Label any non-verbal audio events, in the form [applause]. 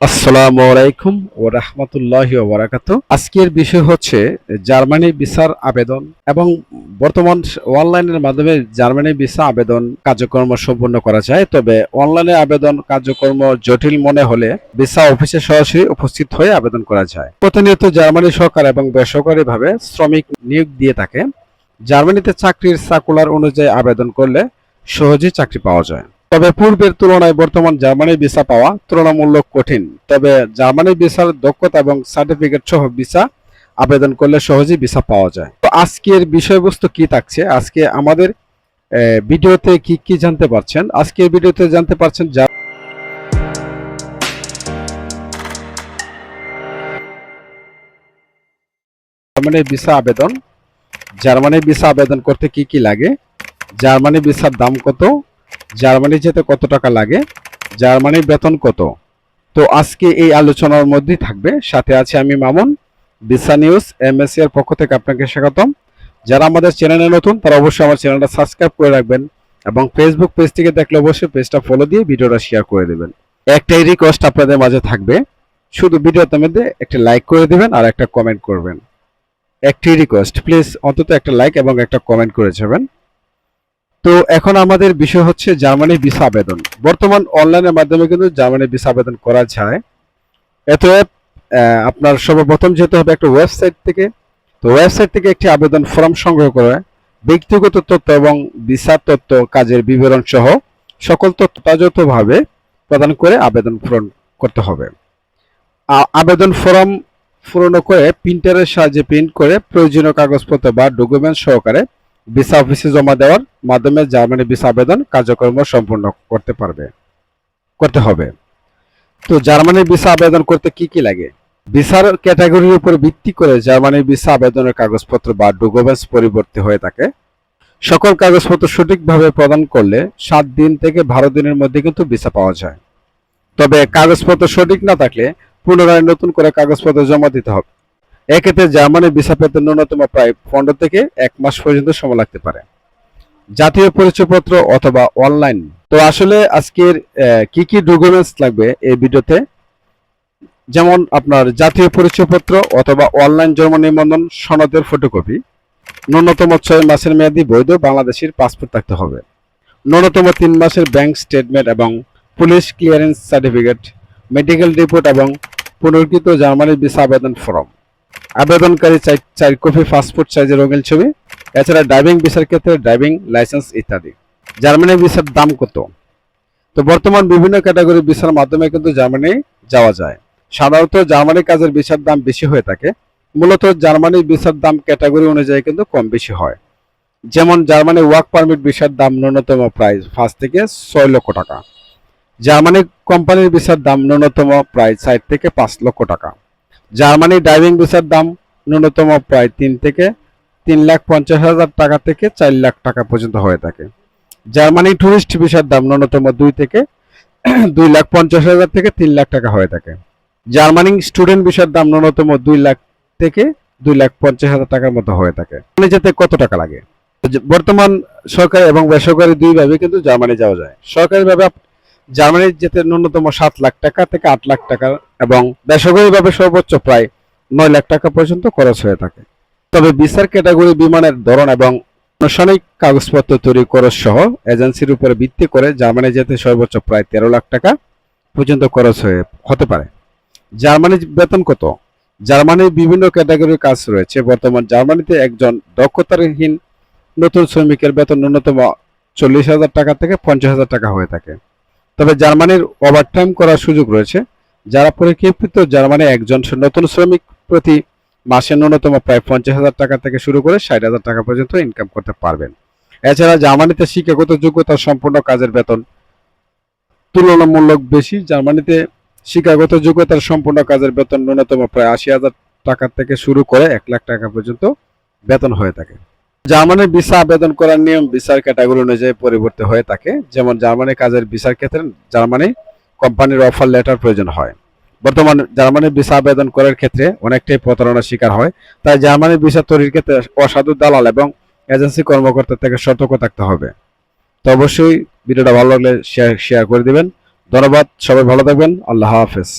আসসালামু আলাইকুম ও রহমতুল্লাহ ওবরাকাত আজকের বিষয় হচ্ছে জার্মানি ভিসার আবেদন এবং বর্তমান অনলাইনের মাধ্যমে জার্মানি ভিসা আবেদন কার্যক্রম সম্পূর্ণ করা যায়। তবে অনলাইনে আবেদন কার্যক্রম জটিল মনে হলে ভিসা অফিসে সরাসরি উপস্থিত হয়ে আবেদন করা যায়। প্রতিনিয়ত জার্মানি সরকার এবং বেসরকারিভাবে শ্রমিক নিয়োগ দিয়ে থাকে। জার্মানিতে চাকরির সার্কুলার অনুযায়ী আবেদন করলে সহজেই চাকরি পাওয়া যায়। তবে পূর্বের তুলনায় বর্তমান জার্মানি ভিসা পাওয়া তুলনামূলক কঠিন। তবে জার্মানি ভিসার দক্ষতা এবং সার্টিফিকেট সহ ভিসা আবেদন করলে সহজেই ভিসা পাওয়া যায়। তো আজকের বিষয়বস্তু কি থাকছে? আজকে আমাদের ভিডিওতে কি কি জানতে পারছেন? আজকের ভিডিওতে জানতে পারছেন যা জার্মানি ভিসা আবেদন। জার্মানি ভিসা আবেদন করতে কি কি লাগে? জার্মানি ভিসার দাম কত? জার্মানি যেতে কত টাকা লাগে? জার্মানির বেতন কত? তো আজকে এই আলোচনার মধ্যেই থাকবে। সাথে আছে আমি মামুন বিসা নিউজ এম এমএসসি এর পক্ষ থেকে আপনাকে স্বাগতম। যারা আমাদের চ্যানেলে নতুন, তারা অবশ্যই আমার চ্যানেলটা সাবস্ক্রাইব করে রাখবেন এবং ফেসবুক পেজ থেকে দেখলে অবশ্যই পেজটা ফলো দিয়ে ভিডিওটা শেয়ার করে দেবেন। একটাই রিকোয়েস্ট আপনাদের মাঝে থাকবে। শুধু ভিডিওতে মধ্যে একটা লাইক করে দেবেন আর একটা কমেন্ট করবেন। একটি রিকোয়েস্ট প্লিজ অন্তত একটা লাইক এবং একটা কমেন্ট করে যাবেন। তো এখন আমাদের বিষয় হচ্ছে জার্মানি ভিসা আবেদন। বর্তমান অনলাইনের মাধ্যমে কিন্তু জার্মানি ভিসা আবেদন করা যায়। আহ, আপনার সর্বপ্রথম যেতে হবে একটা ওয়েবসাইট থেকে। তো ওয়েবসাইট থেকে একটি আবেদন ফর্ম সংগ্রহ করে ব্যক্তিগত তথ্য এবং ভিসা তথ্য কাজের বিবরণ সহ সকল তথ্য যথাযথভাবে প্রদান করে আবেদন পূরণ করতে হবে। আবেদন ফর্ম পূরণ করে প্রিন্টারের সাহায্যে প্রিন্ট করে প্রয়োজনীয় কাগজপত্র বা ডকুমেন্ট সহকারে ভিসা অফিসে জমা দেওয়ার মাধ্যমে জার্মানি ভিসা আবেদন কার্যক্রম সম্পূর্ণ করতে পারবে, করতে হবে। তো জার্মানি ভিসা আবেদন করতে কি কি লাগে? ভিসার ক্যাটাগরির উপর ভিত্তি করে জার্মানি ভিসা আবেদনের কাগজপত্র বা ডকুমেন্টস পরিবর্তে হয়ে থাকে। সকল কাগজপত্র সঠিকভাবে প্রদান করলে সাত দিন থেকে বারো দিনের মধ্যে কিন্তু ভিসা পাওয়া যায়। তবে কাগজপত্র সঠিক না থাকলে পুনরায় নতুন করে কাগজপত্র জমা দিতে হবে। এক্ষেত্রে জার্মানি ভিসা পেতে ন্যূনতম প্রায় পনেরো থেকে এক মাস পর্যন্ত সময় লাগতে পারে। জাতীয় পরিচয়পত্র অথবা অনলাইন তো আসলে আজকের কি কি ডকুমেন্টস লাগবে এই ভিডিওতে? যেমন আপনার জাতীয় পরিচয়পত্র অথবা অনলাইন জন্ম নিবন্ধন, সনদের ফটোকপি ন্যূনতম ছয় মাসের মেয়াদি বৈধ বাংলাদেশের পাসপোর্ট থাকতে হবে। ন্যূনতম তিন মাসের ব্যাংক স্টেটমেন্ট এবং police clearance certificate medical report এবং পুনর্কৃত জার্মানির ভিসা আবেদন ফর্ম আবেদনকারী চার কপি, পাসপোর্ট সাইজের রঙিন ছবি, এছাড়া ড্রাইভিং ভিসার ক্ষেত্রে ড্রাইভিং লাইসেন্স ইত্যাদি। জার্মানি ভিসার দাম কত? তো বর্তমান বিভিন্ন ক্যাটাগরি ভিসার মাধ্যমে কিন্তু জার্মানি যাওয়া যায়। সাধারণত জার্মানি কাজের ভিসার দাম বেশি হয়ে থাকে। মূলত জার্মানি ভিসার দাম ক্যাটাগরি অনুযায়ী কিন্তু কম বেশি হয়। যেমন জার্মানি ওয়ার্ক পারমিট ভিসার দাম ন্যূনতম প্রায় পাঁচ থেকে ছয় লক্ষ টাকা। জার্মানি কোম্পানির ভিসার দাম ন্যূনতম প্রায় চার থেকে পাঁচ লক্ষ টাকা। জার্মানি ড্রাইভিং ভিসার দাম ন্যূনতম প্রায় তিন থেকে তিন লাখ পঞ্চাশ হাজার টাকা থেকে চার লাখ টাকা পর্যন্ত হয়ে থাকে। জার্মানি ট্যুরিস্ট ভিসার দাম ন্যূনতম দুই থেকে [clears throat] দুই লাখ পঞ্চাশ হাজার থেকে তিন লাখ টাকা হয়ে থাকে। জার্মানি স্টুডেন্ট ভিসার দাম ন্যূনতম দুই লাখ থেকে দুই লাখ পঞ্চাশ হাজার টাকার মতো হয়ে থাকে। জার্মানি যেতে কত টাকা লাগে? বর্তমান সরকারি এবং বেসরকারি দুইভাবে কিন্তু জার্মানি যাওয়া যায়। সরকারিভাবে জার্মানি যেতে ন্যূনতম সাত লাখ টাকা থেকে আট লাখ টাকা এবং বেসরকারিভাবে সর্বোচ্চ প্রায় নয় লাখ টাকা পর্যন্ত খরচ হয়ে থাকে। তবে বিচার ক্যাটাগরি, বিমানের ধরন এবং আনুষ্ঠানিক কাগজপত্র তৈরি খরচ সহ এজেন্সির উপরে ভিত্তি করে জার্মানি যেতে সর্বোচ্চ প্রায় তেরো লাখ টাকা পর্যন্ত খরচ হয়ে হতে পারে। জার্মানির বেতন কত? জার্মানির বিভিন্ন ক্যাটাগরির কাজ রয়েছে। বর্তমান জার্মানিতে একজন দক্ষতারহীন নতুন শ্রমিকের বেতন ন্যূনতম চল্লিশ হাজার টাকা থেকে পঞ্চাশ হাজার টাকা হয়ে থাকে। তবে জার্মানির ওভারটাইম করার সুযোগ রয়েছে। যারা পরিকল্পিত জার্মানি একজন নতুন শ্রমিক প্রতি মাসে ন্যূনতম প্রায় পঞ্চাশ হাজার টাকা থেকে শুরু করে ষাট হাজার টাকা পর্যন্ত ইনকাম করতে পারবেন। এছাড়া জার্মানিতে শিক্ষাগত যোগ্যতা সম্পূর্ণ কাজের বেতন তুলনামূলক বেশি। জার্মানিতে শিক্ষাগত যোগ্যতার সম্পূর্ণ কাজের বেতন ন্যূনতম প্রায় আশি হাজার টাকা থেকে শুরু করে এক লাখ টাকা পর্যন্ত বেতন হয়ে থাকে। জার্মানির ভিসা আবেদন করার নিয়ম ভিসার ক্যাটাগরি অনুযায়ী পরিবর্তে হয়ে থাকে। যেমন জার্মানি কাজের ভিসার ক্ষেত্রে জার্মানি কোম্পানির অফার লেটার প্রয়োজন হয়। বর্তমান জার্মানির ভিসা আবেদন করার ক্ষেত্রে অনেকটাই প্রতারণার শিকার হয়। তাই জার্মানির ভিসা তৈরির ক্ষেত্রে অসাধু দালাল এবং এজেন্সি কর্মকর্তা থেকে সতর্ক থাকতে হবে। তো অবশ্যই ভিডিওটা ভালো লাগলে শেয়ার শেয়ার করে দিবেন। ধন্যবাদ, সবাই ভালো থাকবেন। আল্লাহ হাফেজ।